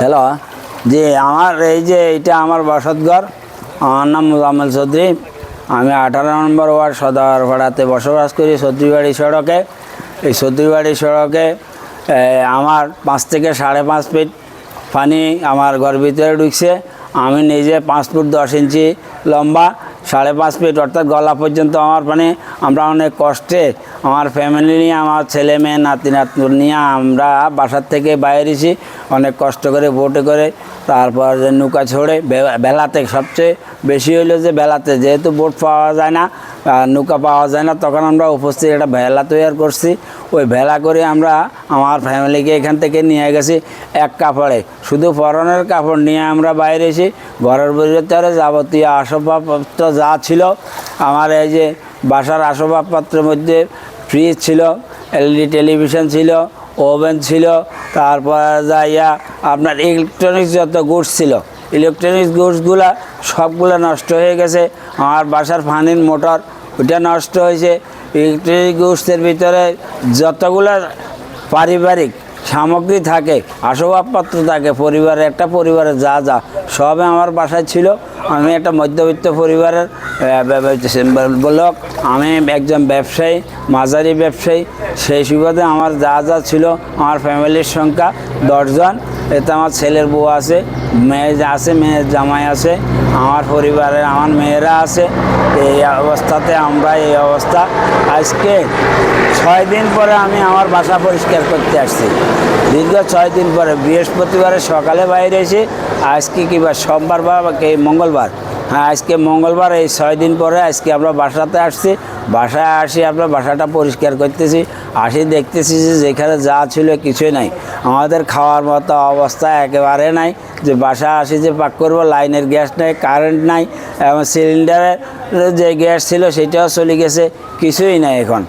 Hello, জি, আমার এই যে এটা আমার বসতঘর আমার নাম মোজাম্মেল চৌধুরী। আমি আঠারো নম্বর ওয়ার্ড সদরপাড়াতে বসবাস করি চৌধুরীবাড়ি সড়কে। এই চৌধুরীবাড়ি সড়কে আমার পাঁচ থেকে সাড়ে পাঁচ ফিট পানি আমার ঘর ভিতরে ঢুকছে। আমি নিজে পাঁচ ফুট দশ ইঞ্চি লম্বা সাড়ে পাঁচ ফিট, অর্থাৎ গলা পর্যন্ত আমার মানে আমরা অনেক কষ্টে আমার ফ্যামিলি নিয়ে, আমার ছেলে মেয়ে, নাতি নাতনি নিয়ে আমরা বাসার থেকে বাইরেছি অনেক কষ্ট করে বোটে করে তারপর নৌকা ছড়ে বেলাতে সবচেয়ে বেশি হইল যে বেলাতে যেহেতু বোট পাওয়া যায় না নৌকা পাওয়া যায় না। তখন আমরা উপস্থিত একটা ভেলা তৈরি করছি। ওই ভেলা করে আমরা আমার ফ্যামিলিকে এখান থেকে নিয়ে গেছি এক কাপড়ে শুধু পরনের কাপড় নিয়ে আমরা বাইরে এসে ঘরের ভিতরে যাবতীয় আসবাবপত্র যা ছিল, আমার এই যে বাসার আসবাবপত্রের মধ্যে ফ্রিজ ছিল এলইডি টেলিভিশন ছিল ওভেন ছিল, তারপর যাইয়া আপনার ইলেকট্রনিক্স যত গুডস ছিল ইলেকট্রনিক্স গুডসগুলা সবগুলো নষ্ট হয়ে গেছে। আমার বাসার ফানির মোটর ওটা নষ্ট হয়েছে। ইলেকট্রনিক গুডসের ভিতরে যতগুলো পারিবারিক সামগ্রী থাকে, আসবাবপত্র থাকে, পরিবারের একটা পরিবারের যা যা সবে আমার বাসায় ছিল। আমি একটা মধ্যবিত্ত পরিবারের ব্লক। আমি একজন ব্যবসায়ী, মাঝারি ব্যবসায়ী। সেই সুবাদে আমার যা যা ছিল, আমার ফ্যামিলির সংখ্যা দশজন। এতে আমার ছেলের বউ আছে, মেয়ে আছে, মেয়ের জামাই আছে, আমার পরিবারের আমার মেয়েরা আছে। এই অবস্থাতে আমরা এই অবস্থা। আজকে ছয় দিন পরে আমি আমার বাসা পরিষ্কার করতে আসছি। দীর্ঘ ছয় দিন পরে বৃহস্পতিবারে সকালে বাইরে এসে, আজকে কিবা সোমবার বা কে মঙ্গলবার হ্যাঁ আজকে মঙ্গলবার, এই ছয় দিন পরে আজকে আমরা বাসাতে আসছি। বাসায় আসি, আমরা বাসাটা পরিষ্কার করতেছি। আসি, দেখতেছি যে যেখানে যা ছিল কিছুই নাই। আমাদের খাওয়ার মতো অবস্থা একেবারে নাই। যে বাসা আসি যে পাক করব, লাইনের গ্যাস নেই কারেন্ট নাই, এবং সিলিন্ডারের যে গ্যাস ছিল সেটাও চলে গেছে, কিছুই নাই এখন।